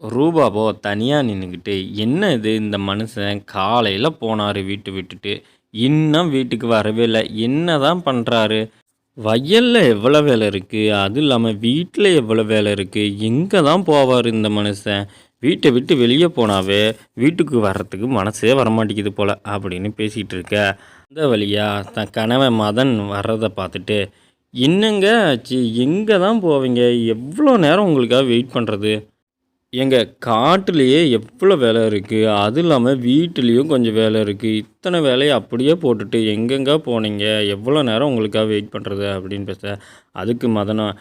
ரூபாவோ தனியாக நின்றுக்கிட்டு என்ன இது இந்த மனுஷன் காலையில் போனார் வீட்டை விட்டுட்டு இன்னும் வீட்டுக்கு வரவே இல்லை என்ன தான் பண்ணுறாரு வயலில் எவ்வளோ வேலை இருக்குது அதுவும் இல்லாமல் வீட்டில் எவ்வளோ வேலை இருக்குது எங்கே தான் போவார் இந்த மனுஷன்? வீட்டை விட்டு வெளியே போனாவே வீட்டுக்கு வர்றதுக்கு மனசே வரமாட்டேங்குது போல் அப்படின்னு பேசிகிட்டு இருக்க. அந்த வழியா தன் கணவன் மதன் வர்றதை பார்த்துட்டு என்னங்க ஆச்சு? எங்கே தான் போவீங்க? எவ்வளோ நேரம் உங்களுக்காக வெயிட் பண்ணுறது எங்கள் காட்டுலேயே எவ்வளோ வேலை இருக்குது அதுவும் இல்லாமல் வீட்டுலேயும் கொஞ்சம் வேலை இருக்குது இத்தனை வேலையை அப்படியே போட்டுட்டு எங்கெங்க போனீங்க? எவ்வளோ நேரம் உங்களுக்காக வெயிட் பண்ணுறது அப்படின்னு பேச. அதுக்கு மதனம்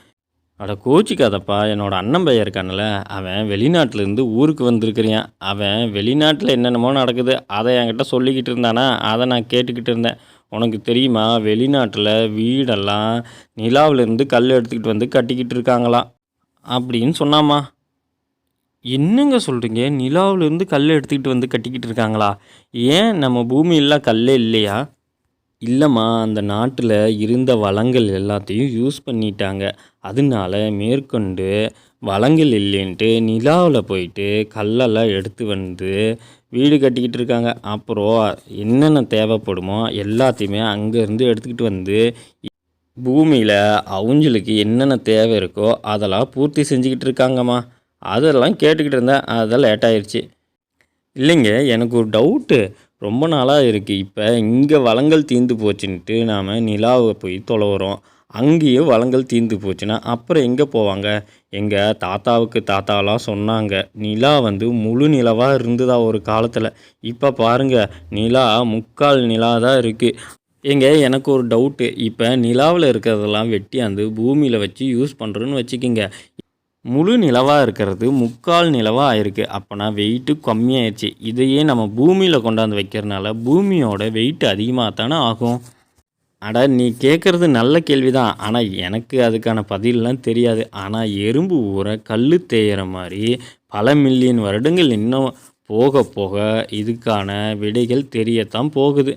அட கோச்சிக்காதப்பா. என்னோட அண்ணன் பையன் இருக்கான்ல. அவன் வெளிநாட்டிலேருந்து ஊருக்கு வந்திருக்கிறியான் அவன் வெளிநாட்டில் என்னென்னமோ நடக்குது. அதை என்கிட்ட சொல்லிக்கிட்டு இருந்தானா? அதை நான் கேட்டுக்கிட்டு இருந்தேன். உனக்கு தெரியுமா? வெளிநாட்டில் வீடெல்லாம் நிலாவிலேருந்து கல் எடுத்துக்கிட்டு வந்து கட்டிக்கிட்டு இருக்காங்களாம். அப்படின்னு சொன்னாமா என்னங்க சொல்கிறீங்க நிலாவிலேருந்து கல் எடுத்துக்கிட்டு வந்து கட்டிக்கிட்டு இருக்காங்களா? ஏன் நம்ம பூமியெல்லாம் கல்லே இல்லையா? இல்லைம்மா அந்த நாட்டில் இருந்த வளங்கள் எல்லாத்தையும் யூஸ் பண்ணிட்டாங்க. அதனால மேற்கொண்டு வளங்கள் இல்லைன்ட்டு நிலாவில் போயிட்டு கல்லெல்லாம் எடுத்து வந்து வீடு கட்டிக்கிட்டு இருக்காங்க. அப்புறம் என்னென்ன தேவைப்படுமோ எல்லாத்தையுமே அங்கேருந்து எடுத்துக்கிட்டு வந்து பூமியில் அவங்களுக்கு என்னென்ன தேவை இருக்கோ அதெல்லாம் பூர்த்தி செஞ்சுக்கிட்டு இருக்காங்கம்மா. அதெல்லாம் கேட்டுக்கிட்டு இருந்தேன். அதெல்லாம் லேட் ஆயிடுச்சு இல்லைங்க எனக்கு ஒரு டவுட்டு ரொம்ப நாளாக இருக்குது இப்போ இங்கே வளங்கள் தீர்ந்து போச்சுன்ட்டு நாம் நிலாவை போய் தொலைவுறோம். அங்கேயும் வளங்கள் தீர்ந்து போச்சுன்னா அப்புறம் எங்கே போவாங்க? எங்கள் தாத்தாவுக்கு தாத்தாலாம் சொன்னாங்க நிலா வந்து முழு நிலவாக இருந்ததா ஒரு காலத்தில்? இப்போ பாருங்கள் நிலா முக்கால் நிலா தான் இருக்குது ஏங்க எனக்கு ஒரு டவுட்டு இப்போ நிலாவில் இருக்கிறதெல்லாம் வெட்டியாந்து பூமியில் வச்சு யூஸ் பண்ணுறோன்னு வச்சுக்கிங்க. முழு நிலவாக இருக்கிறது முக்கால் நிலவாக ஆயிருக்கு அப்போனா வெயிட்டு கம்மியாயிடுச்சு இதையே நம்ம பூமியில் கொண்டாந்து வைக்கிறனால பூமியோட வெயிட் அதிகமாக தானே ஆகும். அட நீ கேட்குறது நல்ல கேள்வி தான் ஆனால் எனக்கு அதுக்கான பதிலெலாம் தெரியாது. ஆனால் எறும்பு ஊற கல் தேயிற மாதிரி பல மில்லியன் வருடங்கள் இன்னும் போக போக இதுக்கான விடைகள் தெரியத்தான் போகுது.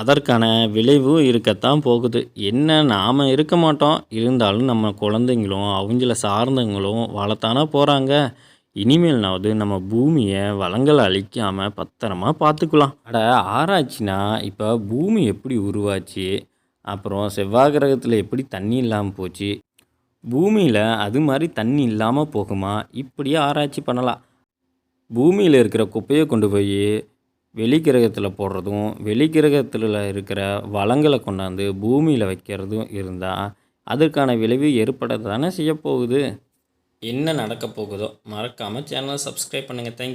அதற்கான விளைவும் இருக்கத்தான் போகுது. என்ன நாம் இருக்க மாட்டோம்? இருந்தாலும் நம்ம குழந்தைங்களும் அவங்கள சார்ந்தவங்களும் வளர்த்தானா போகிறாங்க இனிமேல்னாவது நம்ம பூமியை வளங்கள் அழிக்காமல் பத்திரமா பார்த்துக்கலாம். அட ஆராய்ச்சினா இப்போ பூமி எப்படி உருவாச்சு? அப்புறம் செவ்வாய் கிரகத்தில் எப்படி தண்ணி இல்லாமல் போச்சு? பூமியில் அது மாதிரி தண்ணி இல்லாமல் போகுமா? இப்படியே ஆராய்ச்சி பண்ணலாம். பூமியில் இருக்கிற குப்பையை கொண்டு போய் வெளிக்கிரகத்தில் போடுறதும் வெளிக்கிரகத்தில் இருக்கிற வளங்களை கொண்டாந்து பூமியில் வைக்கிறதும் இருந்தால் அதற்கான விளைவு ஏற்பட தானே செய்யப்போகுது? என்ன நடக்க போகுதோ மறக்காமல் சேனலை சப்ஸ்கிரைப் பண்ணுங்கள் தேங்க்யூ